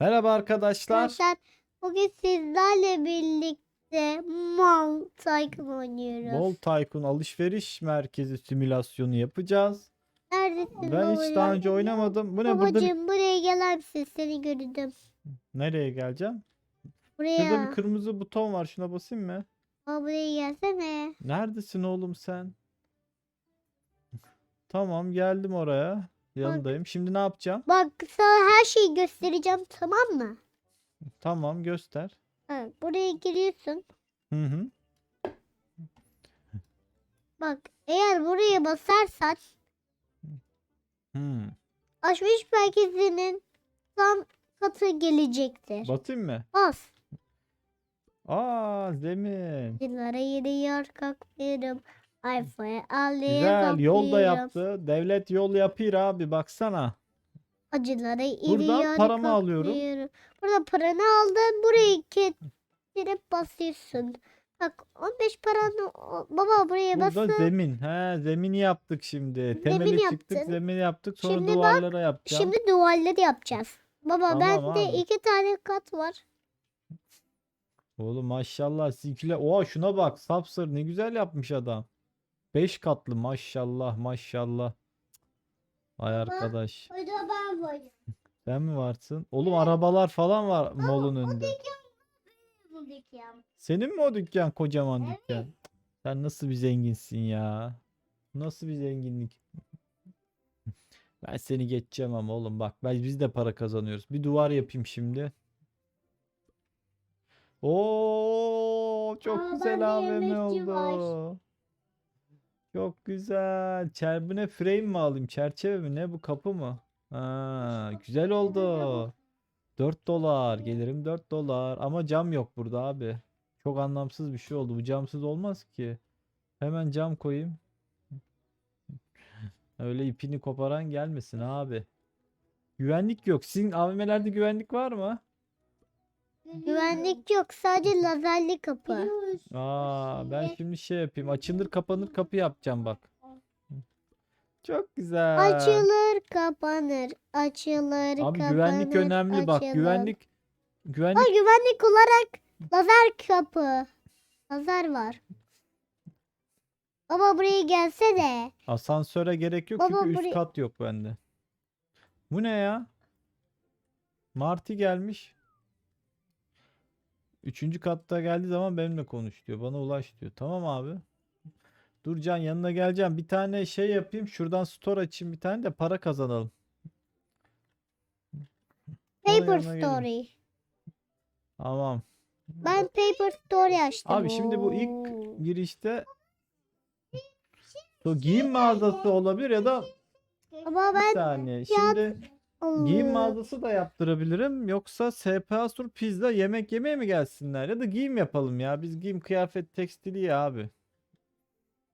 Merhaba arkadaşlar. Arkadaşlar bugün sizlerle birlikte Mal Tycoon oynuyoruz. Bol Tycoon alışveriş merkezi simülasyonu yapacağız. Neredesin Ben hiç daha önce oynamadım. Bu ne burada? bir- buraya gelir misin? Seni gördüm. Nereye geleceğim? Buraya. Şurada bir kırmızı buton var. Şuna basayım mı? Baba buraya gelsene. Neredesin oğlum sen? Tamam geldim oraya. Yanındayım. Şimdi ne yapacağım? Bak sana her şeyi göstereceğim tamam mı? Tamam göster. Ha, buraya giriyorsun. Hı hı. Bak eğer buraya basarsan Hmm. alışveriş merkezinin tam katı gelecektir. Batayım mı? Bas. Aa zemin. Yıllara yürüyor kalkıyorum. Alfa'ya alıyor Güzel yol da yaptı. Devlet yol yapıyor abi baksana. Buradan iniyor paramı alıyorum. Burada paranı aldın. Burayı getirip basıyorsun. Bak 15 paranı baba buraya Burada basın. zemin. He zemini yaptık şimdi. Temeli çıktık, yaptın. zemini yaptık. Sonra Şimdi bak, duvarlara yapacağım. Şimdi duvarları yapacağız. Baba Tamam bende abi. iki tane kat var. Oğlum maşallah sizinkiler. Oha şuna bak. Sapsır ne güzel yapmış adam. 5 katlı maşallah maşallah. Ay arkadaş. O da ben varım. Sen mi varsın? Oğlum arabalar falan var molun önünde. Bu dükkan. Senin mi o dükkan kocaman dükkan? Sen nasıl bir zenginsin ya? Nasıl bir zenginlik? Ben seni geçeceğim ama oğlum bak ben biz de para kazanıyoruz. Bir duvar yapayım şimdi. Oo çok Aa, güzel AVM yemekçi var. Çok güzel. Çer bu ne frame mi alayım? Çerçeve mi? Ne bu kapı mı? Ha, güzel oldu. 4 dolar. Gelirim 4 dolar. Ama cam yok burada abi. Çok anlamsız bir şey oldu. Bu camsız olmaz ki. Hemen cam koyayım. Öyle ipini koparan gelmesin abi. Güvenlik yok. Sizin AVM'lerde güvenlik var mı? Güvenlik yok sadece lazerli kapı. Aa, ben şimdi şey yapayım. Açılır kapanır kapı yapacağım bak. Çok güzel. Açılır kapanır. Açılır Abi kapanır. güvenlik önemli bak. açılır. Güvenlik Ay güvenlik güvenlik olarak lazer kapı. Lazer var. Baba buraya gelsene. asansöre gerek yok Baba, çünkü üst buraya- kat yok bende. Bu ne ya? Marty gelmiş. Üçüncü katta geldiği zaman benimle konuş diyor. Bana ulaş diyor. Tamam abi. Dur Can yanına geleceğim. Bir tane şey yapayım. Şuradan store açayım bir tane de para kazanalım. Paper yanına gelin. Story. Tamam. Ben Paper Story açtım. Abi şimdi bu ilk Oo. girişte bu giyim mağazası olabilir ya da Ama bir ben saniye. Şimdi giyim mağazası da yaptırabilirim. Yoksa SPA Sur Pizza yemek yemeye mi gelsinler? Ya da giyim yapalım ya. Biz giyim kıyafet tekstili ya abi.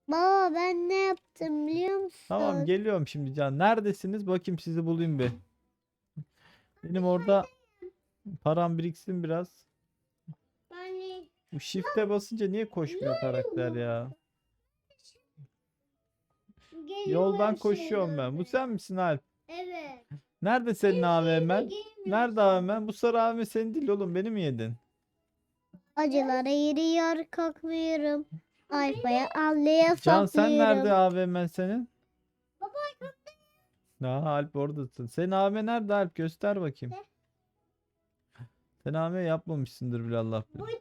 Baba ben ne yaptım biliyor musun? Tamam geliyorum şimdi Can. Neredesiniz? Bakayım sizi bulayım bir. Benim orada param biriksin biraz. Bu shift'e basınca niye koşmuyor karakter ya? Yoldan koşuyorum ben. Bu sen misin Alp? Evet. Nerede senin AVM'n? Nerede AVM'n? Bu sarı AVM senin değil oğlum. Beni mi yedin? Acılara yürüyor kalkmıyorum. Alfa'ya allaya Can sen nerede. AVM'n senin? Baba Alp oradasın. Senin AVM nerede Alp? Göster bakayım. Sen AVM yapmamışsındır bile Allah bilir.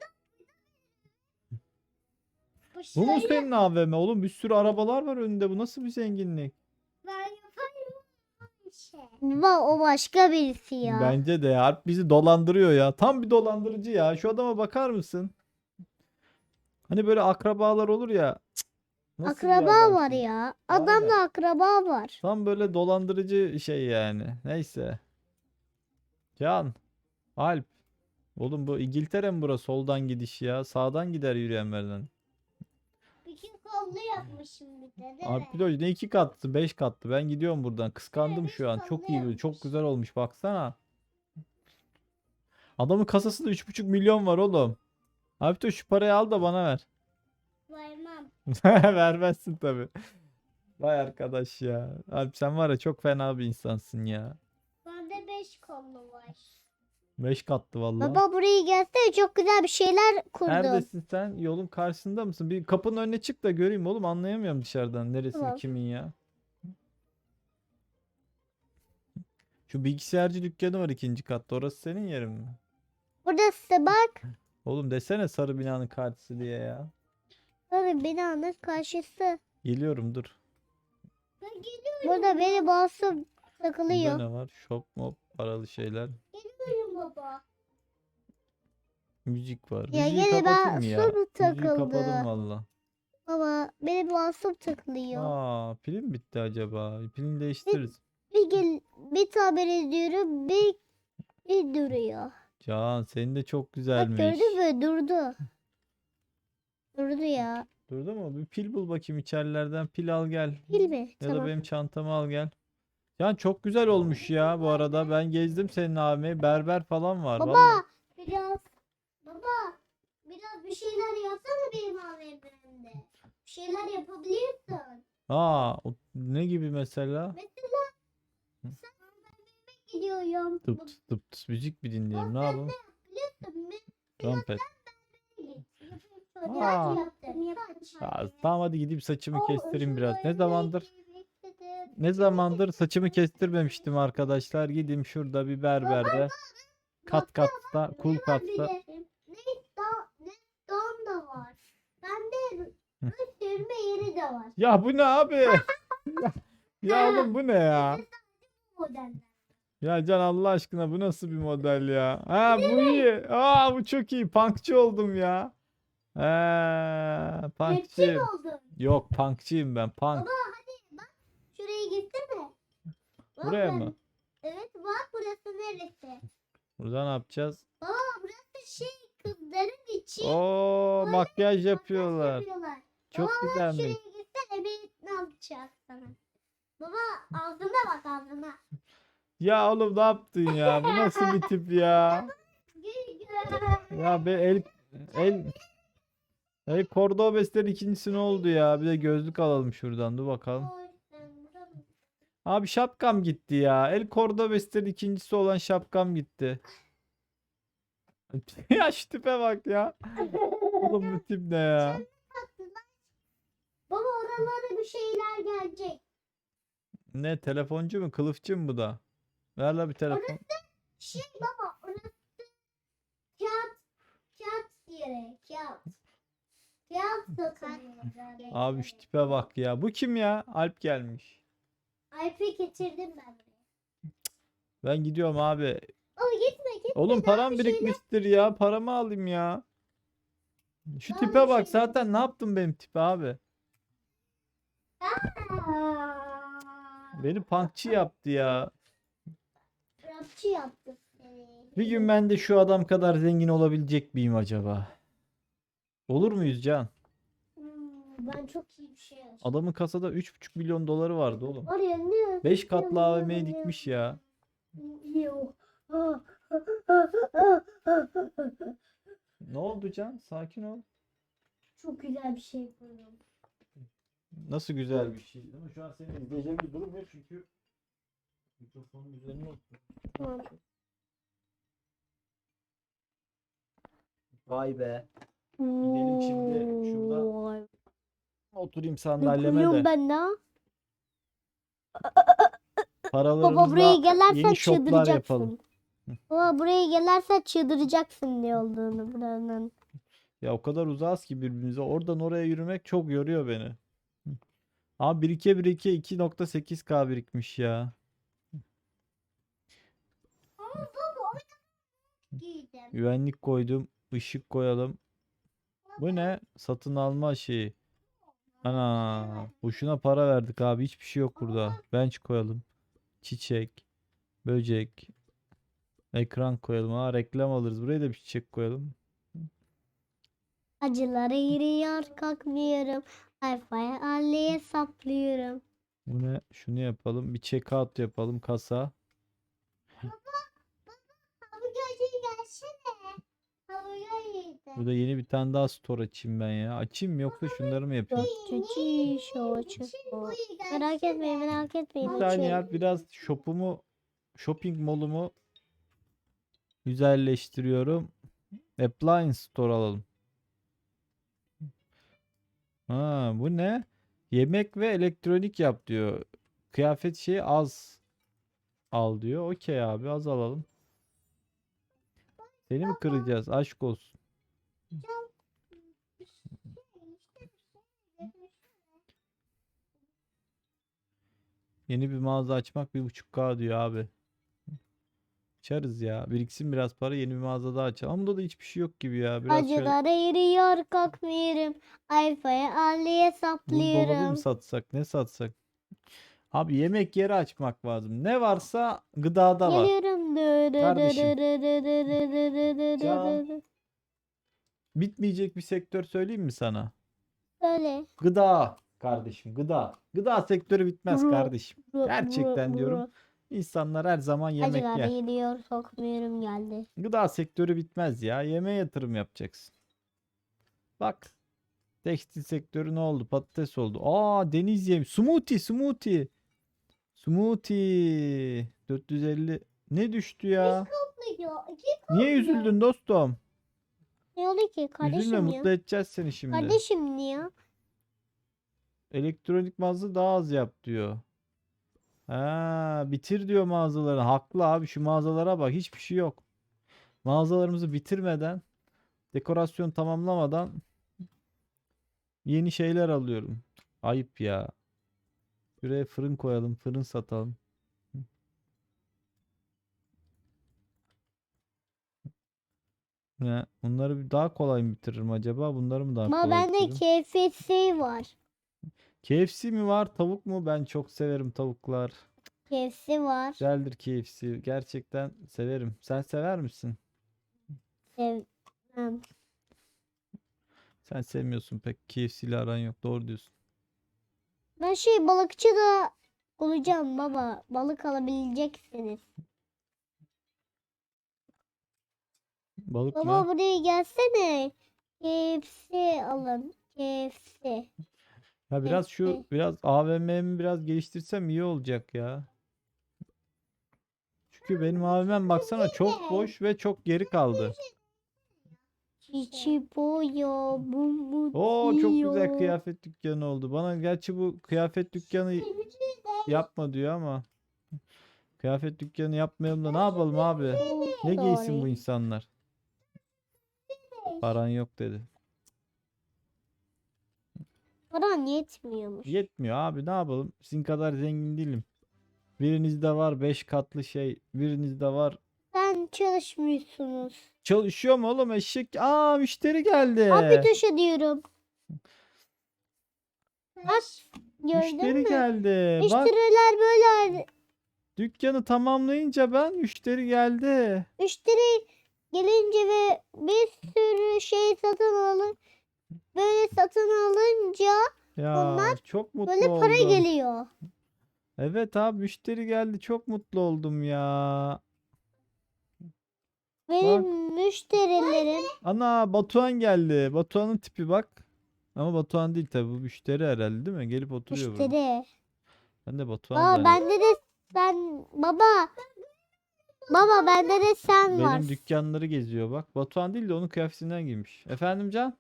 Bu mu senin AVM oğlum? Bir sürü arabalar var önünde. Bu nasıl bir zenginlik? Baba o başka birisi ya. Bence de. Alp bizi dolandırıyor ya. Tam bir dolandırıcı ya. Şu adama bakar mısın? Hani böyle akrabalar olur ya. Cık, nasıl bir akraba adamsın? var ya. Adamla akraba var. Tam böyle dolandırıcı şey yani. Neyse. Can. Alp. Oğlum bu İngiltere mi burası? Soldan gidiş ya. Sağdan gider yürüyenlerden. Kollu yapmışım bir de Alp Piloş ne iki katlı? Beş katlı. Ben gidiyorum buradan. Kıskandım şu an. Çok iyi. Çok güzel olmuş. Baksana. Adamın kasasında 3,5 milyon var oğlum. Alp Piloş şu parayı al da bana ver. Vermem. Vermezsin tabii. Vay arkadaş ya. Alp sen var ya çok fena bir insansın ya. Bende beş kollu var. 5 katlı vallahi. Baba buraya gelsene çok güzel bir şeyler kurdum. Neredesin sen? Yolun karşısında mısın? Bir kapının önüne çık da göreyim oğlum. Anlayamıyorum dışarıdan. Neresi Tamam. kimin ya? Şu bilgisayarcı dükkanı var ikinci katta. Orası senin yerin mi? Burası bak. Oğlum desene sarı binanın karşısı diye ya. Böyle binanın karşısı. Geliyorum dur. Burada benim boğazım Burada takılıyor. ne var? Shop mop paralı şeyler. Geliyorum baba. Müzik var. Ya Müziği gene kapatayım ben mı ya? su Müziği takıldı. kapadım valla. Baba benim boğazım takılıyor. Aa, pilim mi bitti acaba? Pilini değiştiririz. Bir gel bir tamir ediyorum bir, bir duruyor. Can senin de çok Bak güzelmiş. gördün mü durdu. Durdu ya. Durdu mu? Bir pil bul bakayım içerilerden. Pil al gel. Değil mi? Ya da Tamam. benim çantamı al gel. Can çok güzel olmuş ya bu arada. Ben gezdim senin AVM'yi. Berber falan var. Baba vallahi. biraz baba biraz bir şeyler yapsana benim AVM'mde. Bir şeyler yapabilirsin. Aa, o- ne gibi mesela? Mesela sen AVM'me gidiyorum. Tıp tıp tıp tıp. müzik bir dinleyelim. Ne yapalım? Biliyorsun mi? Trompet. Aa. Aa. Yaptım, tamam hadi gideyim saçımı kestireyim biraz. Ne zamandır. Ne zamandır saçımı kestirmemiştim arkadaşlar. Gideyim şurada bir berberde. Kat katta, Ne katta. don da var. Bende sürme yeri de var. Ya bu ne abi? Ya, oğlum bu ne ya? Ya Can Allah aşkına bu nasıl bir model ya? Ha bu iyi. Aa bu çok iyi. Punkçı oldum ya. Ee, oldun? Yok punkçıyım ben. Punk. Gitsene. Bak Buraya mı? Evet bak burası neresi? Burada ne yapacağız? Aa burası şey kızların için. Oo makyaj yapıyorlar. yapıyorlar. Çok Baba, güzelmiş. Şuraya gitsene bir ne yapacak sana? Baba ağzına bak ağzına. Ya oğlum ne yaptın ya? Bu nasıl bir tip ya? Ya be el el El Cordobes'lerin ikincisi ne oldu ya? Bir de gözlük alalım şuradan. Dur bakalım. Oy, sen burada mı? Abi şapkam gitti ya. El Cordobes'lerin ikincisi olan şapkam gitti. ya şu tipe bak ya. Oğlum bu tip ne ya? Baba oralara bir şeyler gelecek. Ne telefoncu mu? Kılıfçı mı bu da? Ver la bir telefon. Şey baba orası kağıt kağıt yeri kağıt. Kağıt satılıyor. Abi şu tipe bak ya. Bu kim ya? Alp gelmiş. Alp'i getirdim ben buraya. Ben gidiyorum abi. Baba gitme gitme. Oğlum daha param bir şeyler- birikmiştir ya. Paramı alayım ya. Şu Daha tipe bir bak. şey- Zaten ne yaptın benim tipe abi? Aa, Beni punkçı yaptı ya. Rapçi yaptı seni. Bir gün ben de şu adam kadar zengin olabilecek miyim acaba? Olur muyuz Can? Hmm, ben çok iyi bir şey yaptım. Adamın kasada 3,5 milyon doları vardı oğlum. Oraya ne? 5 katlı AVM'ye dikmiş ya. Yok. Ne oldu Can? Sakin ol. Çok güzel bir şey kurdum. Nasıl güzel bir şey. Ama şu an senin izleyeceğin bir durum yok çünkü mikrofonun üzerine otur. Tamam. Vay be. Gidelim şimdi şurada Vay. Oturayım sandalyeme de. ben ne? Paralarımızla Baba buraya gelersen yapalım. çıldıracaksın. Baba buraya gelersen çıldıracaksın ne olduğunu buranın. Ya o kadar uzağız ki birbirimize. Oradan oraya yürümek çok yoruyor beni. Hı. Ama birike birike 2.8k birikmiş ya. Giydim. Güvenlik koydum. ışık koyalım. Bu ne? Satın alma şeyi. Ana, boşuna para verdik abi. Hiçbir şey yok burada. Bench koyalım. Çiçek, böcek, ekran koyalım. Ha reklam alırız. Buraya da bir çiçek koyalım. Acılara yürüyor kalkmıyorum. Sayfaya alleye saplıyorum. Bu ne? Şunu yapalım. Bir checkout yapalım. Kasa gelsene. Burada yeni bir tane daha store açayım ben ya. Açayım mı yoksa şunları mı yapayım? Çiçeği şu şu. Merak etmeyin merak etmeyin. Bir saniye açıyorum. ya biraz shopumu shopping molumu Güzelleştiriyorum. Appliance Store alalım. Ha, bu ne? Yemek ve elektronik yap diyor. Kıyafet şeyi az al diyor. Okey abi az alalım. Seni mi kıracağız? Aşk olsun. Yeni bir mağaza açmak 1.5K diyor abi. Açarız ya. Biriksin biraz para yeni bir mağaza daha açalım. Ama da hiçbir şey yok gibi ya. Biraz şöyle Acılar eriyor kalkmıyorum. Ayfaya Ali'ye buzdolabı saplıyorum. mı satsak? Ne satsak? Abi yemek yeri açmak lazım. Ne varsa gıdada var. Geliyorum. Kardeşim. Bitmeyecek bir sektör söyleyeyim mi sana? Söyle. Gıda kardeşim gıda. Gıda sektörü bitmez kardeşim. Gerçekten diyorum. İnsanlar her zaman yemek Acaba yer. Acaba sokmuyorum geldi. Gıda sektörü bitmez ya. Yemeğe yatırım yapacaksın. Bak. Tekstil sektörü ne oldu? Patates oldu. Aa deniz yemi. Smoothie smoothie. Smoothie. 450. Ne düştü ya? Niye üzüldün dostum? Ne oldu ki Üzülme kardeşim ya? mutlu edeceğiz seni şimdi. Kardeşim niye? Elektronik mağaza daha az yap diyor. Ha, bitir diyor mağazaları. Haklı abi şu mağazalara bak hiçbir şey yok. Mağazalarımızı bitirmeden, dekorasyon tamamlamadan yeni şeyler alıyorum. Ayıp ya. Şuraya fırın koyalım, fırın satalım. Ne? Bunları daha kolay mı bitiririm acaba? Bunları mı daha Ama kolay bende bitiririm? KFC var. KFC mi var, tavuk mu? Ben çok severim tavuklar. KFC var. Güzeldir KFC. Gerçekten severim. Sen sever misin? Sevmem. Sen sevmiyorsun pek. KFC ile aran yok. Doğru diyorsun. Ben şey balıkçı da olacağım baba. Balık alabileceksiniz. Balık Baba mı? buraya gelsene. KFC alın. KFC. Ya biraz şu KFC. biraz AVM'mi biraz geliştirsem iyi olacak ya. Çünkü benim AVM'm baksana çok boş ve çok geri kaldı. Chichiboyo. Bumbu Oo çok güzel kıyafet dükkanı oldu. Bana gerçi bu kıyafet dükkanı yapma diyor ama kıyafet dükkanı yapmayalım da ne yapalım abi? Ne giysin bu insanlar? Paran yok dedi. Paran yetmiyormuş. Yetmiyor abi ne yapalım? Sizin kadar zengin değilim. Birinizde var 5 katlı şey. Birinizde var. Çalışmıyorsunuz. Çalışıyor mu oğlum eşek? Aa müşteri geldi. Abi tuş ediyorum. Bak gördün Müşteri mü? geldi. Bak Müşteriler böyle dükkanı tamamlayınca ben müşteri geldi. müşteri gelince ve bir sürü şey satın alın böyle satın alınca Ya Onlar çok mutlu böyle para oldum. geliyor. Evet abi müşteri geldi. Çok mutlu oldum ya. Benim müşterilerim Ana Batuhan geldi. Batuhan'ın tipi bak. Ama Batuhan değil tabi bu müşteri herhalde değil mi? Gelip oturuyor burada. müşteri. Ben de Batuhan Aa zannettim. bende de sen baba baba bende de sen Benim varsın. dükkanları geziyor bak. Batuhan değil de onun kıyafetinden giymiş. Efendim Can?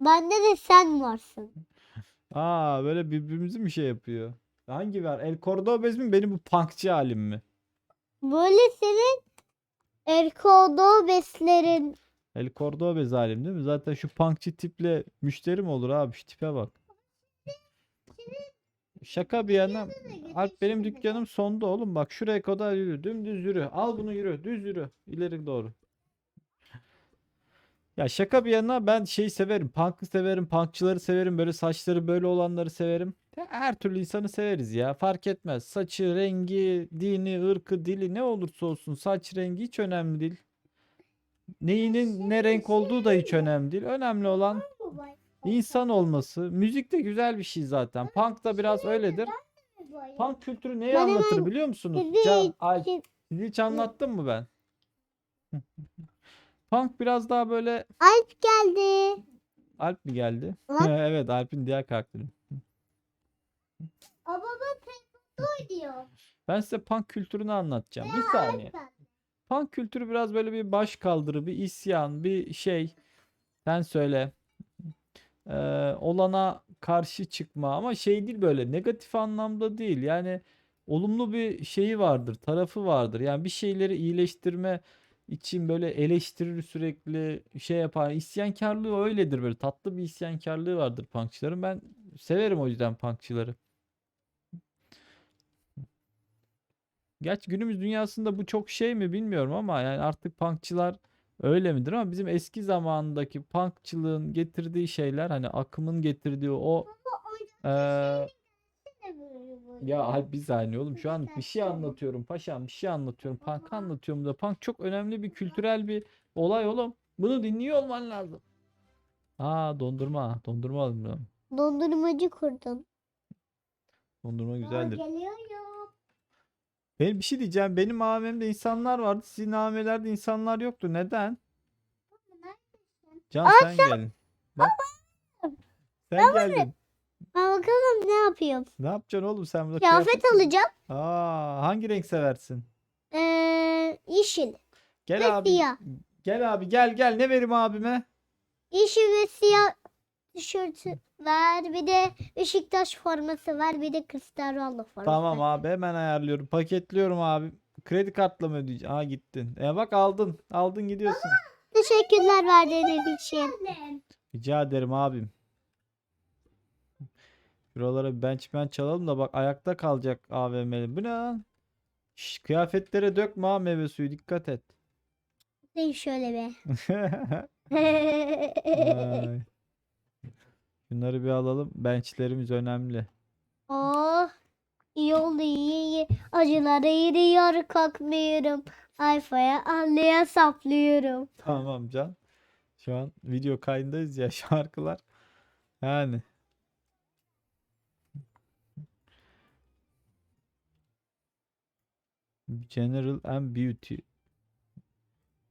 Bende de sen varsın. Aa böyle birbirimizi mi şey yapıyor? Hangi var? El Cordobez mi benim bu punkçı halim mi? Böyle senin Erkodo beslerin. El Cordobez halim değil mi? Zaten şu punkçı tiple müşteri mi olur abi? Şu tipe bak. Şaka bir yana. Alp benim dükkanım sonda oğlum. Bak şuraya kadar yürü. Dümdüz yürü. Al bunu yürü. Düz yürü. İleri doğru. Ya şaka bir yana ben şey severim. Punk'ı severim. Punkçıları severim. Böyle saçları böyle olanları severim. Ya Her türlü insanı severiz ya. Fark etmez. Saçı, rengi, dini, ırkı, dili ne olursa olsun saç rengi hiç önemli değil. Neyinin ne renk olduğu da hiç önemli değil. Önemli olan insan olması. Müzik de güzel bir şey zaten. Punk da biraz öyledir. Punk kültürü neyi anlatır biliyor musunuz? Can, sizi hiç anlattım mı ben? Punk biraz daha böyle Alp geldi. Alp mi geldi? Evet, Alp'in diğer karakteri. Diyor. Ben size punk kültürünü anlatacağım. Bir saniye. Punk kültürü biraz böyle bir baş kaldırı, bir isyan, bir şey. Sen söyle. Ee, olana karşı çıkma ama şey değil böyle negatif anlamda değil. Yani olumlu bir şeyi vardır, tarafı vardır. Yani bir şeyleri iyileştirme için böyle eleştirir sürekli şey yapar. İsyankarlığı öyledir böyle tatlı bir isyankarlığı vardır punkçıların. Ben severim o yüzden punkçıları. Gerçi günümüz dünyasında bu çok şey mi bilmiyorum ama yani artık punkçılar öyle midir ama bizim eski zamandaki punkçılığın getirdiği şeyler hani akımın getirdiği o ya Alp bir saniye oğlum şu an bir şey anlatıyorum paşam bir şey anlatıyorum punk anlatıyorum da punk çok önemli bir kültürel bir olay oğlum bunu dinliyor olman lazım. Aa dondurma dondurma aldım Dondurmacı kurdun. dondurma güzeldir. Geliyorum. Benim bir şey diyeceğim benim AVM'de insanlar vardı sizin AVM'lerde insanlar yoktu neden? Can sen geldin. Bak. Sen geldin. Ha bakalım ne yapıyorum. Ne yapacaksın oğlum sen burada Kıyafet alacağım. Aa, hangi renk seversin? Ee, yeşil Gel ve abi. siyah. Gel abi gel gel ne vereyim abime? Yeşil ve siyah tişörtü ver. Bir de Beşiktaş forması var. Bir de Cristiano forması. Tamam abi hemen ayarlıyorum. Paketliyorum abi. Kredi kartla mı ödeyeceğim? Aa gittin. E bak aldın. Aldın gidiyorsun. Teşekkürler verdiğiniz için. Rica ederim abim. Şuralara bir bench bench çalalım da bak ayakta kalacak AVM'li. Bu ne lan? Şş, kıyafetlere dökme ha meyve suyu dikkat et. Değil şöyle be. Şunları bir alalım. Benchlerimiz önemli. oh. iyi oldu iyi iyi. Acıları yürüyor kalkmıyorum. Alfaya anlaya saplıyorum. Tamam Can. Şu an video kaydındayız ya şarkılar. Yani. General and Beauty.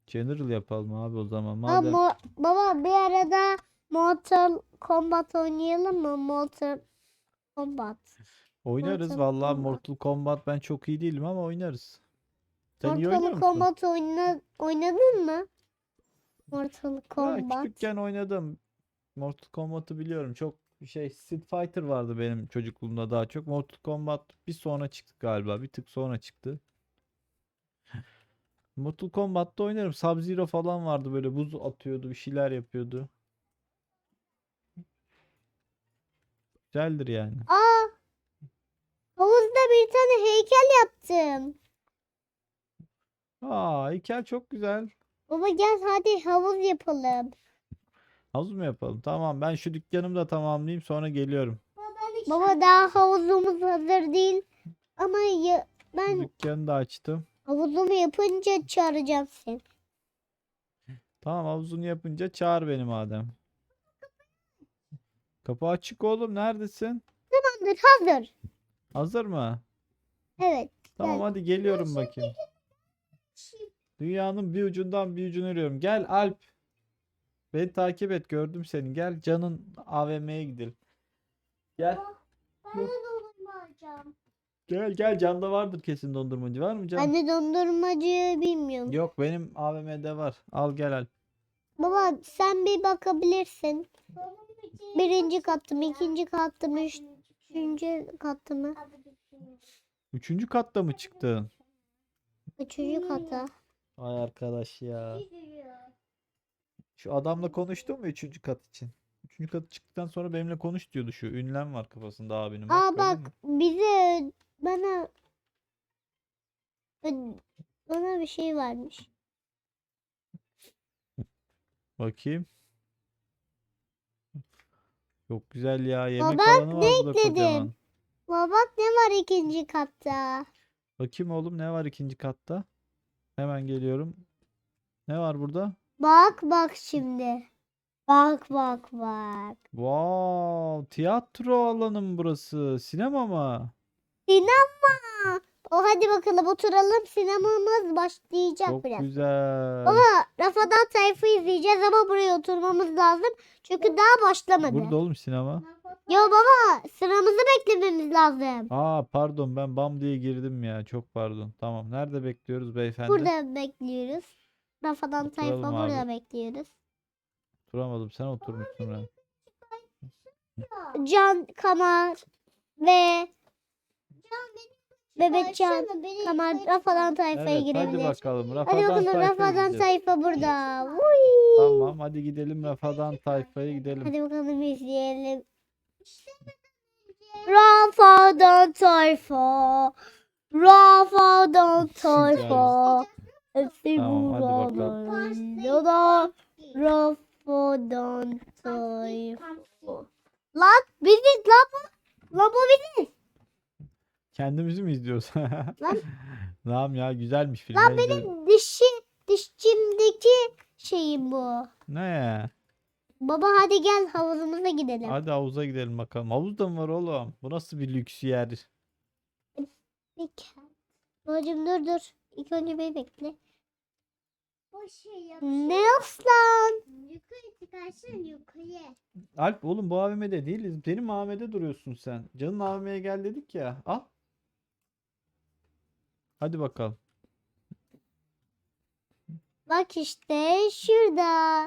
General yapalım abi o zaman. Madem mo- baba bir arada Mortal Kombat oynayalım mı? Mortal Kombat. oynarız Mortal vallahi Kombat. Mortal Kombat ben çok iyi değilim ama oynarız. Sen iyi Mortal musun? Kombat oyna oynadın mı? Mortal Ya Kombat. küçükken oynadım. Mortal Kombat'ı biliyorum. Çok şey Street Fighter vardı benim çocukluğumda daha çok. Mortal Kombat bir sonra çıktı galiba. Bir tık sonra çıktı. Mortal Kombat'ta oynarım. Sub-Zero falan vardı böyle buz atıyordu, bir şeyler yapıyordu. Güzeldir yani. Aa! Havuzda bir tane heykel yaptım. Aa, heykel çok güzel. Baba gel hadi havuz yapalım. Havuz mu yapalım? Tamam, ben şu dükkanımı da tamamlayayım sonra geliyorum. Baba daha havuzumuz hazır değil. Ama ya, ben Dükkanı da açtım. havuzumu yapınca çağıracağım seni. Tamam havuzunu yapınca çağır beni madem. Kapı açık oğlum neredesin? Tamamdır hazır. Hazır mı? Evet. Tamam hadi geliyorum bakayım. Dünyanın bir ucundan bir ucuna yürüyorum. Gel Alp. Beni takip et gördüm seni. Gel Can'ın AVM'ye gidelim. Gel. Ben de dondurma alacağım. Gel gel Can'da vardır kesin dondurmacı. Var mı Can? Ben de dondurmacı bilmiyorum. Yok benim AVM'de var. Al gel Alp. Baba sen bir bakabilirsin. Birinci kattı mı, ikinci kattı mı, üç- üçüncü kattı mı? Üçüncü katta mı çıktın? Üçüncü kata. Ay arkadaş ya. Şu adamla konuştun mu üçüncü kat için? Üçüncü katı çıktıktan sonra benimle konuş diyordu şu. Ünlem var kafasında abinin. Aa gördün bak bize bana bana bir şey varmış. Bakayım. Çok güzel ya. Yemek Baba, alanı var burada ekledin? kocaman. Baba bak ne var ikinci katta? Bakayım oğlum ne var ikinci katta? Hemen geliyorum. Ne var burada? Bak bak şimdi. Bak bak bak. Wow, tiyatro alanı mı burası? Sinema mı? Sinema. O hadi bakalım oturalım. Sinemamız başlayacak Çok biraz. güzel. Baba Rafadan Tayf'ı izleyeceğiz ama buraya oturmamız lazım. Çünkü daha başlamadı. Burada oğlum sinema. Ya baba sıramızı beklememiz lazım. Aa pardon ben bam diye girdim ya. Çok pardon. Tamam. Nerede bekliyoruz beyefendi? Burada bekliyoruz. Rafadan Tayfa Oturalım burada abi. bekliyoruz. Oturamadım. Sen oturmuşsun ha. Can Kamar ve Bebek Can Kamar Rafadan Tayfa'ya Evet hadi girebilir. bakalım. Hadi Rafadan bakalım Tayfa'ya Rafadan gideceğiz. Tayfa burada. Vuy. Tamam hadi gidelim Rafadan Tayfa'ya gidelim. Hadi bakalım izleyelim. Rafadan Tayfa. Rafadan Tayfa. Hepsi Tamam, hadi bakalım. burada. da Rafadan Tayfa. Lan biziz lan bu. Lan bu biziz. Kendimizi mi izliyoruz? Lan. Tamam ya güzelmiş film. Lan benim dişi dişçimdeki şeyim bu. Ne? Baba hadi gel havuzumuza gidelim. Hadi havuza gidelim bakalım. Havuz da mı var oğlum? Bu nasıl bir lüks yer? Babacım dur dur. İlk önce beni bekle. O şey. Ne aslan? Yukarı çıkarsın yukarı. Alp oğlum bu AVM'de değiliz. Benim AVM'de duruyorsun sen. Canın AVM'ye gel dedik ya. Al. Hadi bakalım. Bak işte şurada.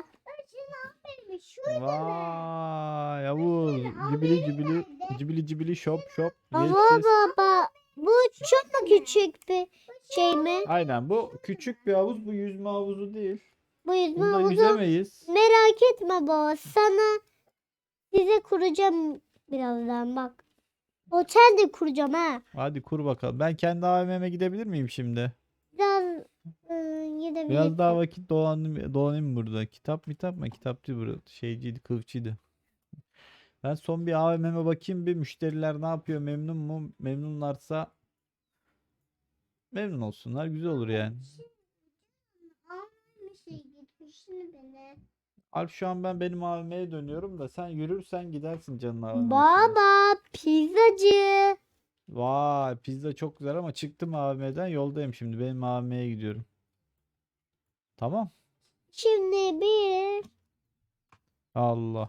Vay Yavuz. Cibili cibili cibili cibili shop shop. Yes, Ama yes. baba bu çok mu küçük bir şey mi? Aynen bu küçük bir havuz. Bu yüzme havuzu değil. Bu yüzme Bunda havuzu. yüzemeyiz. Merak etme baba. Sana size kuracağım birazdan bak. Otel de kuracağım ha. Hadi kur bakalım. Ben kendi AVM'me gidebilir miyim şimdi? Biraz ıı, gidebilirsin. Biraz daha vakit dolanayım, dolanayım burada. Kitap mitap mı? Kitap değil burada. Şeyciydi, kılıfçıydı. Ben son bir AVM'me bakayım bir müşteriler ne yapıyor? Memnun mu? Memnunlarsa memnun olsunlar. Güzel olur yani. bir şey gitmişsin beni. Alp şu an ben benim AVM'ye dönüyorum da sen yürürsen gidersin canın AVM'sine. Baba pizzacı. Vay pizza çok güzel ama çıktım AVM'den yoldayım şimdi. Benim AVM'ye gidiyorum. Tamam. Şimdi bir Allah.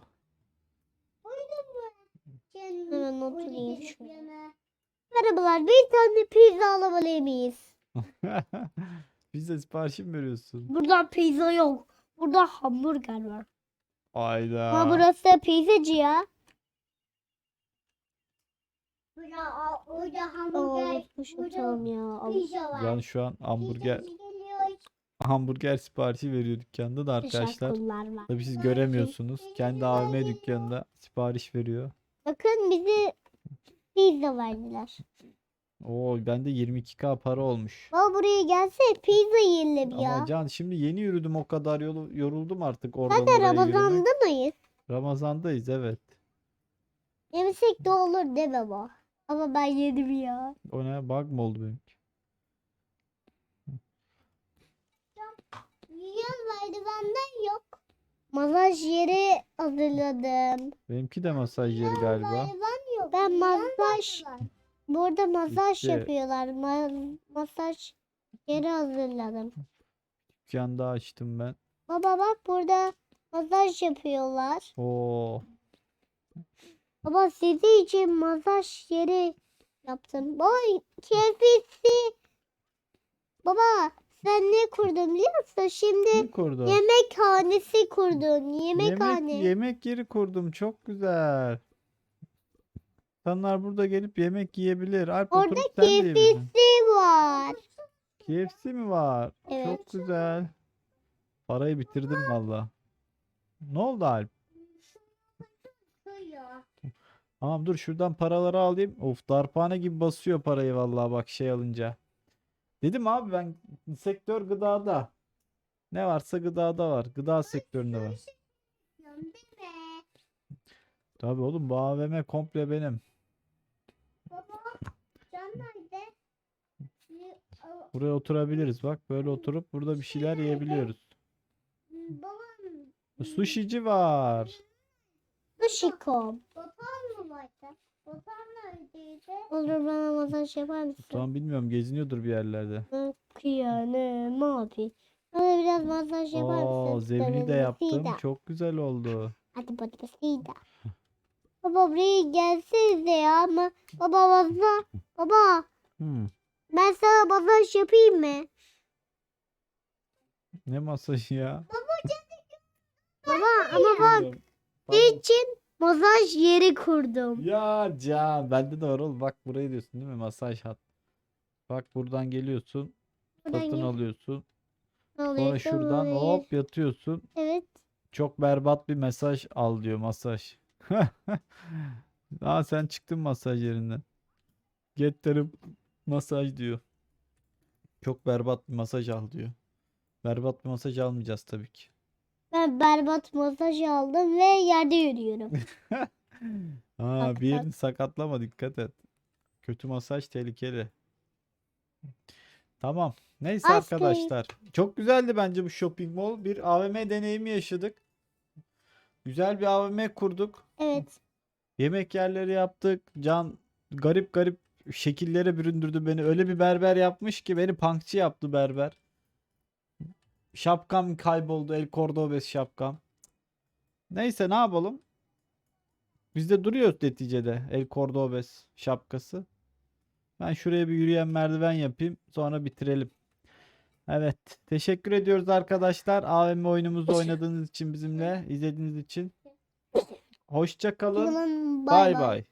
Hemen oturayım şuraya. Merhabalar bir tane pizza alabilir miyiz? Pizza siparişi mi veriyorsun? Burada pizza yok. Burada hamburger var. Ayda. Ama burası pizzacı ya. Burada, orada Aa, hamburger, burada ya. pizza var. Yani şu an hamburger Pizzacı geliyor. hamburger siparişi veriyor dükkanda da arkadaşlar. Teşekkürler var. Tabii siz göremiyorsunuz. Kendi AVM dükkanında sipariş veriyor. Bakın bize pizza verdiler. Oo bende 22k para olmuş. Baba buraya gelse pizza yiyelim ya. Ama Can şimdi yeni yürüdüm o kadar yolu yoruldum artık oradan Zaten oraya yürümek. Ramazan'da mıyız? Ramazandayız evet. Yemesek de olur de baba. Ama ben yedim ya. O ne bug mı oldu benimki? Yiyen merdivenden yok. Masaj yeri hazırladım. Benimki de masaj yeri galiba. Merdiven yok. Ben masaj merdiven. burada masaj İşte- yapıyorlar. Ma- masaj yeri hazırladım. Dükkanda açtım ben. Baba bak burada masaj yapıyorlar. Oo Baba sizi için masaj yeri yaptım. Baba keyifli. Baba sen ne kurdun biliyor musun? Şimdi ne kurdun? yemekhanesi kurdun. Yemek, Yemekhane. yemek yeri kurdum. Çok güzel. İnsanlar burada gelip yemek yiyebilir. Alp Orada oturup sen de yiyebilirsin. KFC var. KFC mi var? Evet. Çok güzel. Parayı bitirdim valla. Ne oldu Alp? Tamam dur şuradan paraları alayım. Of darphane gibi basıyor parayı vallahi bak şey alınca. Dedim abi ben sektör gıdada. Ne varsa gıdada var. Gıda sektöründe var. Tabii oğlum bu AVM komple benim. Baba. Can nerede? Y- a- Buraya oturabiliriz bak. Böyle oturup burada bir şeyler yiyebiliyoruz. Babam. Sushici var. Sushikom. Babam mı vardı? Babam neredeydi? Olur bana masaj yapar mısın? Tamam bilmiyorum geziniyordur bir yerlerde. Kıyanım abi. Bana biraz masaj yapar mısın? Oo zevni de yaptım. Çok güzel oldu. Hadi babasıyla. Baba buraya gelsenize ya ama baba masaj. Baba Hmm. Ben sana masaj yapayım mı? Ne masajı ya? Baba ama bak Pardon. senin için masaj yeri kurdum. Ya Can bende de var oğlum. Bak burayı diyorsun değil mi? Masaj hat. Bak buradan geliyorsun. Buradan Satın gel- alıyorsun. Ne Sonra oluyor? şuradan Ne oluyor? hop yatıyorsun. Evet. Çok berbat bir mesaj al diyor masaj. Aa sen çıktın masaj yerinden. Gettirip masaj diyor. Çok berbat bir masaj al diyor. Berbat bir masaj almayacağız tabii ki. Ben berbat masaj aldım ve yerde yürüyorum. Aa Bak, bir yerini sakatlama dikkat et. Kötü masaj tehlikeli. Tamam. Neyse Aşkım. arkadaşlar. Çok güzeldi bence bu shopping mall. Bir AVM deneyimi yaşadık. Güzel bir AVM kurduk. Evet. Yemek yerleri yaptık. Can garip garip şekillere büründürdü beni. Öyle bir berber yapmış ki beni punkçı yaptı berber. Şapkam kayboldu. El Cordobes şapkam. Neyse ne yapalım? Bizde duruyor neticede El Cordobes şapkası. Ben şuraya bir yürüyen merdiven yapayım. Sonra bitirelim. Evet. Teşekkür ediyoruz arkadaşlar. AVM oyunumuzu oynadığınız için bizimle. izlediğiniz için. Hoşça kalın. Kalın, Bay bay.